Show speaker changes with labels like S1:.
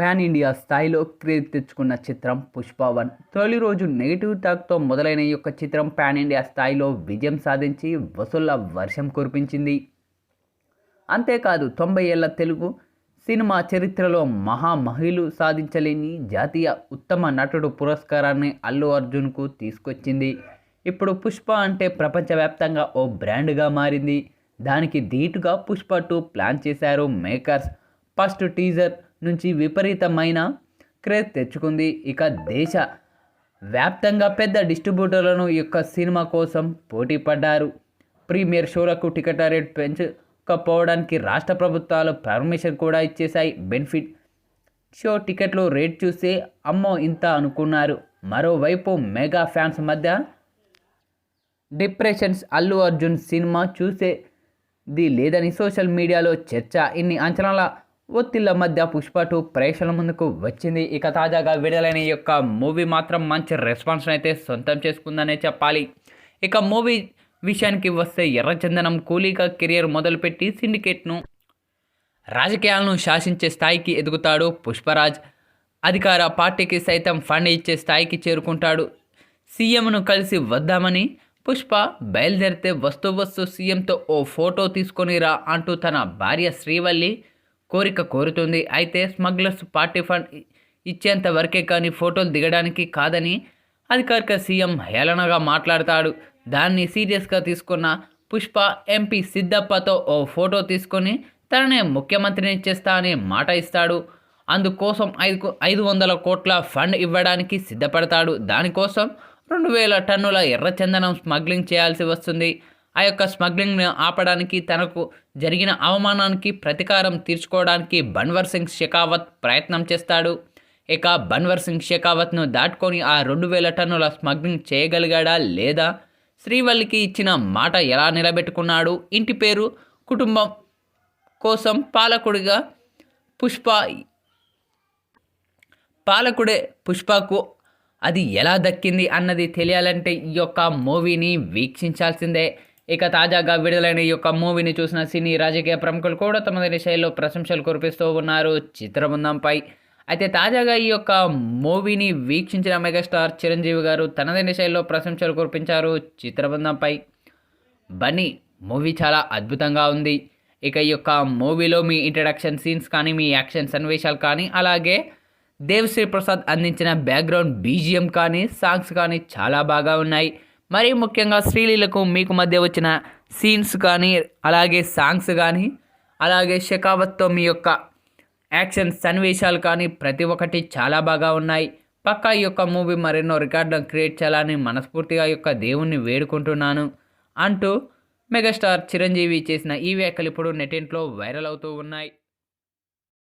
S1: Pan India స్థాయిలో craze తెచ్చుకున్న చిత్రం పుష్ప వన్. తొలి రోజు నెగిటివ్ టాక్తో మొదలైన ఈ యొక్క చిత్రం పాన్ ఇండియా స్థాయిలో విజయం సాధించి వసూళ్ళ వర్షం కురిపించింది. అంతేకాదు తొంభై ఏళ్ళ తెలుగు సినిమా చరిత్రలో మహామహిళలు సాధించలేని జాతీయ ఉత్తమ నటుడు పురస్కారాన్ని అల్లు అర్జున్కు తీసుకొచ్చింది. ఇప్పుడు పుష్ప అంటే ప్రపంచవ్యాప్తంగా ఓ బ్రాండ్గా మారింది. దానికి ధీటుగా పుష్ప టూ ప్లాన్ చేశారు మేకర్స్. ఫస్ట్ టీజర్ నుంచి విపరీతమైన క్రేజ్ తెచ్చుకుంది. ఇక దేశ వ్యాప్తంగా పెద్ద డిస్ట్రిబ్యూటర్లను ఈ యొక్క సినిమా కోసం పోటీ పడ్డారు ప్రీమియర్ షోలకు టికెట్ రేట్ పెంచకపోవడానికి రాష్ట్ర ప్రభుత్వాలు పర్మిషన్ కూడా ఇచ్చేశాయి. బెనిఫిట్ షో టికెట్లు రేట్ చూస్తే అమ్మో ఇంత అనుకున్నారు. మరోవైపు మెగా ఫ్యాన్స్ మధ్య డిప్రెషన్స్ అల్లు అర్జున్ సినిమా చూసేది లేదని సోషల్ మీడియాలో చర్చ. ఇన్ని అంచనాల ఒత్తిళ్ళ మధ్య పుష్ప టూ ప్రేక్షకుల ముందుకు వచ్చింది. ఇక తాజాగా విడుదలైన ఈ యొక్క మూవీ మాత్రం మంచి రెస్పాన్స్ అయితే సొంతం చేసుకుందనే చెప్పాలి. ఇక మూవీ విషయానికి వస్తే ఎర్రచందనం కూలీగా కెరియర్ మొదలుపెట్టి సిండికేట్ను రాజకీయాలను శాసించే స్థాయికి ఎదుగుతాడు పుష్పరాజ్. అధికార పార్టీకి సైతం ఫండ్ ఇచ్చే స్థాయికి చేరుకుంటాడు. సీఎంను కలిసి వద్దామని పుష్ప బయలుదేరితే వస్తూ వస్తూ సీఎంతో ఓ ఫోటో తీసుకొని రా అంటూ తన భార్య శ్రీవల్లి కోరిక కోరుతుంది. అయితే స్మగ్లర్స్ పార్టీ ఫండ్ ఇచ్చేంత వరకే కానీ ఫోటోలు దిగడానికి కాదని అధికారిక సీఎం హేళనగా మాట్లాడతాడు. దాన్ని సీరియస్గా తీసుకున్న పుష్ప ఎంపీ సిద్ధప్పతో ఓ ఫోటో తీసుకొని తననే ముఖ్యమంత్రిని చేస్తా అని మాట ఇస్తాడు. అందుకోసం ఐదు ఐదు వందల కోట్ల ఫండ్ ఇవ్వడానికి సిద్ధపడతాడు. దానికోసం రెండు వేల టన్నుల ఎర్రచందనం స్మగ్లింగ్ చేయాల్సి వస్తుంది. ఆ యొక్క స్మగ్లింగ్ను ఆపడానికి తనకు జరిగిన అవమానానికి ప్రతీకారం తీర్చుకోవడానికి బన్వర్ సింగ్ షెకావత్ ప్రయత్నం చేస్తాడు. ఇక బన్వర్ సింగ్ షెకావత్ను దాటుకొని ఆ రెండు వేల టన్నుల స్మగ్లింగ్ చేయగలిగాడా లేదా? శ్రీవల్లికి ఇచ్చిన మాట ఎలా నిలబెట్టుకున్నాడు? ఇంటి పేరు కుటుంబం కోసం పాలకుడిగా పుష్ప పాలకుడే పుష్పకు అది ఎలా దక్కింది అన్నది తెలియాలంటే ఈ యొక్క మూవీని వీక్షించాల్సిందే. ఇక తాజాగా విడుదలైన ఈ యొక్క మూవీని చూసిన సినీ రాజకీయ ప్రముఖులు కూడా తమదైన శైలిలో ప్రశంసలు కురిపిస్తూ ఉన్నారు చిత్రబృందంపై అయితే తాజాగా ఈ యొక్క మూవీని వీక్షించిన మెగాస్టార్ చిరంజీవి గారు తనదైన శైలిలో ప్రశంసలు కురిపించారు చిత్రబృందంపై. బన్నీ మూవీ చాలా అద్భుతంగా ఉంది. ఇక ఈ యొక్క మూవీలో మీ ఇంట్రడక్షన్ సీన్స్ కానీ మీ యాక్షన్ సన్నివేశాలు కానీ అలాగే దేవశ్రీ ప్రసాద్ అందించిన బ్యాక్గ్రౌండ్ బీజిఎం కానీ సాంగ్స్ కానీ చాలా బాగా ఉన్నాయి. మరీ ముఖ్యంగా శ్రీలీలకు మీకు మధ్య వచ్చిన సీన్స్ కానీ అలాగే సాంగ్స్ కానీ అలాగే షెకావత్తో మీ యొక్క యాక్షన్ సన్నివేశాలు కానీ ప్రతి ఒక్కటి చాలా బాగా ఉన్నాయి. పక్కా ఈ యొక్క మూవీ మరెన్నో రికార్డులను క్రియేట్ చేయాలని మనస్ఫూర్తిగా యొక్క దేవుణ్ణి వేడుకుంటున్నాను. అంటూ మెగాస్టార్ చిరంజీవి చేసిన ఈ వ్యాఖ్యలు ఇప్పుడు నెటింట్లో వైరల్ అవుతూ ఉన్నాయి.